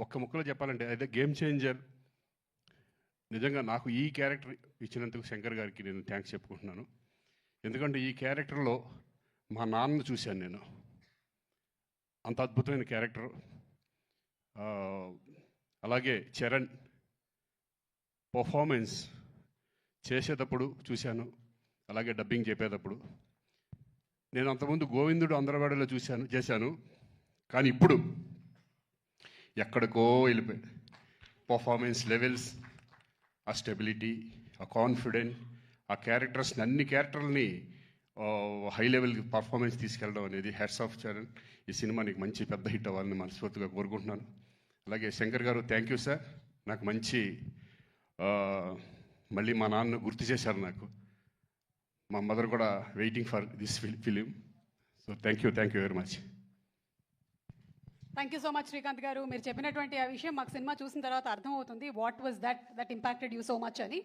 ఒక్క ముక్కలో చెప్పాలంటే అయితే గేమ్ చేంజర్. నిజంగా నాకు ఈ క్యారెక్టర్ ఇచ్చినందుకు శంకర్ గారికి నేను థ్యాంక్స్ చెప్పుకుంటున్నాను. ఎందుకంటే ఈ క్యారెక్టర్లో మా నాన్నను చూశాను నేను. అంత అద్భుతమైన క్యారెక్టర్. అలాగే చరణ్ పర్ఫార్మెన్స్ చేసేటప్పుడు చూశాను. అలాగే డబ్బింగ్ చెప్పేటప్పుడు. నేను అంతకుముందు గోవిందుడు అందరవాడలో చూశాను చేశాను. కానీ ఇప్పుడు ఎక్కడికో వెళ్ళిపోయింది పర్ఫార్మెన్స్ లెవెల్స్ ఆ స్టెబిలిటీ ఆ కాన్ఫిడెంట్ ఆ క్యారెక్టర్స్ని అన్ని క్యారెక్టర్ని హై లెవెల్ పర్ఫార్మెన్స్ తీసుకెళ్ళడం అనేది హెడ్స్ ఆఫ్ చరణ్ ఈ సినిమా నీకు మంచి పెద్ద హిట్ అవ్వాలని మనస్ఫూర్తిగా కోరుకుంటున్నాను. అలాగే శంకర్ గారు థ్యాంక్ యూ సార్ నాకు మంచి మళ్ళీ మా నాన్న గుర్తు చేశారు నాకు. మా మదర్ కూడా waiting for this film so thank you thank you very much thank you so much Srikanth garu. మీరు చెప్పినటువంటి ఆ విషయం మాకు సినిమా చూసిన తర్వాత అర్థమవుతుంది. What was that that impacted you so much అని?